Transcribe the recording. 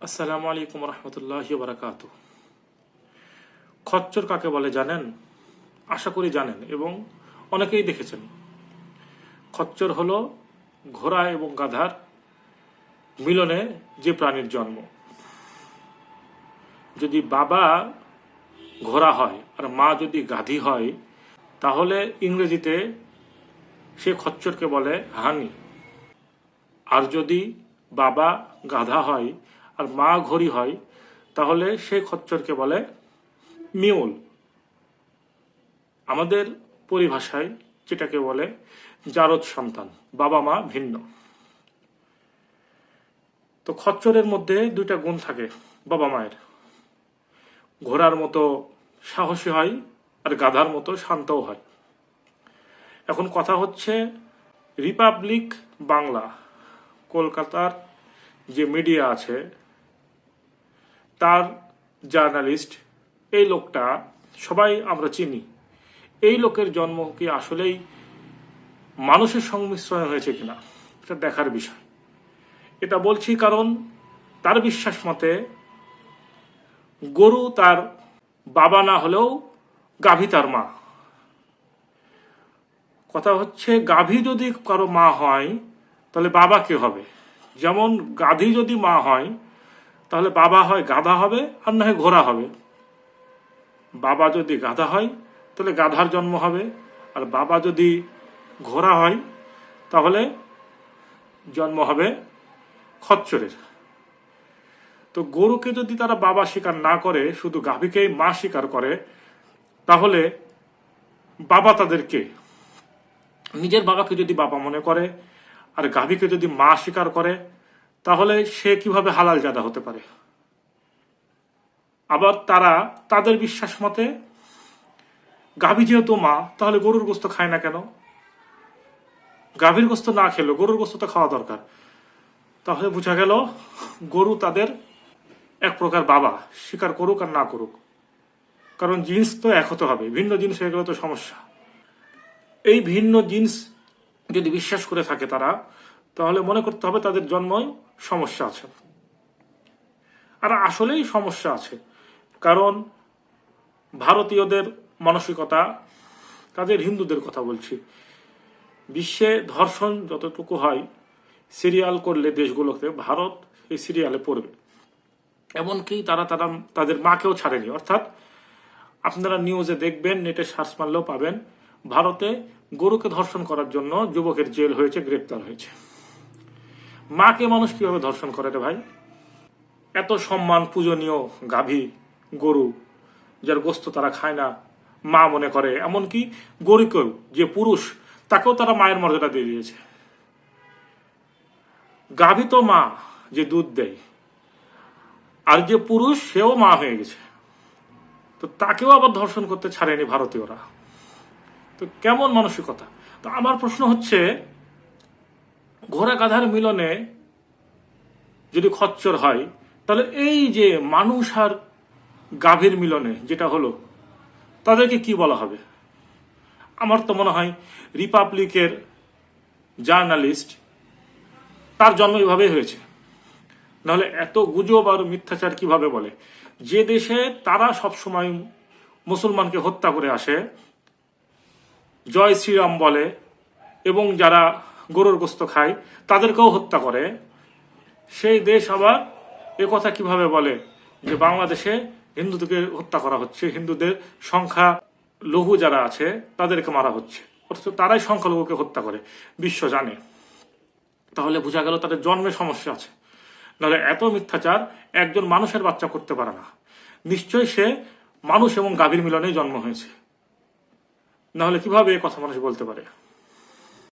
আসসালামু আলাইকুম রহমতুল্লাহ বারাকাত খচ্চর কাকে বলে জানেন? আশা করি জানেন এবং অনেকেই দেখেছেন। খচ্চর হল ঘোড়া এবং গাধার মিলনে যে প্রাণীর জন্ম। যদি বাবা ঘোড়া হয় আর মা যদি গাধী হয়, তাহলে ইংরেজিতে সে খচ্চরকে বলে হানি। আর যদি বাবা গাধা হয় আর মা ঘড়ি হয়, তাহলে সে খচ্চরকে বলে মিউল। আমাদের পরিভাষায় যেটাকে বলে জারদ সন্তান, বাবা মা ভিন্ন। তো খচ্চরের মধ্যে দুইটা গুণ থাকে বাবা মায়ের। ঘোড়ার মতো সাহসী হয় আর গাধার মতো শান্তও হয়। এখন কথা হচ্ছে রিপাবলিক বাংলা, কলকাতার যে মিডিয়া আছে তার জার্নালিস্ট, এই লোকটা সবাই আমরা চিনি। এই লোকের জন্ম কি আসলেই মানুষের সংমিশ্রণে হয়েছে কিনা, এটা দেখার বিষয়। এটা বলছি কারণ তার বিশ্বাস মতে গরু তার বাবা না হলেও গাভী তার মা। কথা হচ্ছে গাভী যদি কারও মা হয়, তাহলে বাবা কে হবে? যেমন গাধী যদি মা হয় তাহলে বাবা হয় গাধা হবে আর না হয় ঘোড়া হবে। বাবা যদি গাধা হয়, তাহলে গাধার জন্ম হবে। আর বাবা যদি ঘোড়া হয়, তাহলে জন্ম হবে খচ্চরের। তো গরুকে যদি তারা বাবা স্বীকার না করে, শুধু গাভীকেই মা স্বীকার করে, তাহলে বাবা তাদেরকে, নিজের বাবাকে যদি বাবা মনে করে, আর গাভীকে যদি মা স্বীকার করে তাহলে সে কীভাবে হালাল জাদা হতে পারে? আবার তারা তাদের বিশ্বাস মতে, গাভী যেহেতু মা, তাহলে গরুর গোস্ত খায় না কেন? গাভীর গোস্ত না খেলো, গরুর গোস্ত তো খাওয়া দরকার। তাহলে বোঝা গেল, গরু তাদের এক প্রকার বাবা স্বীকার করুক আর না করুক। কারণ জিন্স তো এক হতে হবে, ভিন্ন জিনিস হয়ে গেলে তো সমস্যা। এই ভিন্ন জিন্স যদি বিশ্বাস করে থাকে তারা তাহলে মনে করতে হবে তাদের জন্মই সমস্যা আছে। আর আসলেই সমস্যা আছে, কারণ ভারতীয়দের মানসিকতা, তাদের হিন্দুদের কথা বলছি, বিশ্বে ধর্ষণ যতটুকু হয়, সিরিয়াল করলে দেশগুলোতে, ভারত এই সিরিয়ালে পড়বে। এমনকি তারা তারা তাদের মাকেও ছাড়েনি। অর্থাৎ আপনারা নিউজে দেখবেন, নেটে সার্চ মারলেও পাবেন, ভারতে গরুকে ধর্ষণ করার জন্য যুবকের জেল হয়েছে, গ্রেপ্তার হয়েছে। মাকে মানুষ কীভাবে ধর্ষণ করে রে ভাই? এত সম্মান পূজনীয় গাভী, গরু, যার গোস্ত তারা খায় না, মা মনে করে। এমনকি গরুকেও, যে পুরুষ, তাকেও তারা মায়ের মর্যাদা দিয়ে দিয়েছে। গাভী তো মা, যে দুধ দেয়। আর যে পুরুষ, সেও মা হয়ে গেছে। তো তাকেও আবার ধর্ষণ করতে ছাড়েনি ভারতীয়রা। তো কেমন মানসিকতা? তো আমার প্রশ্ন হচ্ছে ঘোড়া গাধার মিলনে যদি খচ্চর হয়, তাহলে এই যে মানুষ আর গাভীর মিলনে যেটা হলো, তাদেরকে কি বলা হবে? আমার তো মনে হয় রিপাবলিকের জার্নালিস্ট তার জন্ম এভাবেই হয়েছে। নাহলে এত গুজব আর মিথ্যাচার কীভাবে বলে? যে দেশে তারা সবসময় মুসলমানকে হত্যা করে আসে, জয় শ্রীরাম বলে, এবং যারা গরুর গোস্ত খায়, তাদেরকেও হত্যা করে। সেই দেশ আবার এ কথা কীভাবে বলে? যে বাংলাদেশে হিন্দুদেরকে হত্যা করা হচ্ছে, হিন্দুদের সংখ্যা লঘু যারা আছে, তাদেরকে মারা হচ্ছে। অথচ তারাই সংখ্যালঘুকে হত্যা করে, বিশ্ব জানে। তাহলে বোঝা গেল তাদের জন্মে সমস্যা আছে। নাহলে এত মিথ্যাচার একজন মানুষের বাচ্চা করতে পারে না। নিশ্চয়ই সে মানুষ এবং গাভীর মিলনেই জন্ম হয়েছে। নাহলে কীভাবে এ কথা মানুষ বলতে পারে?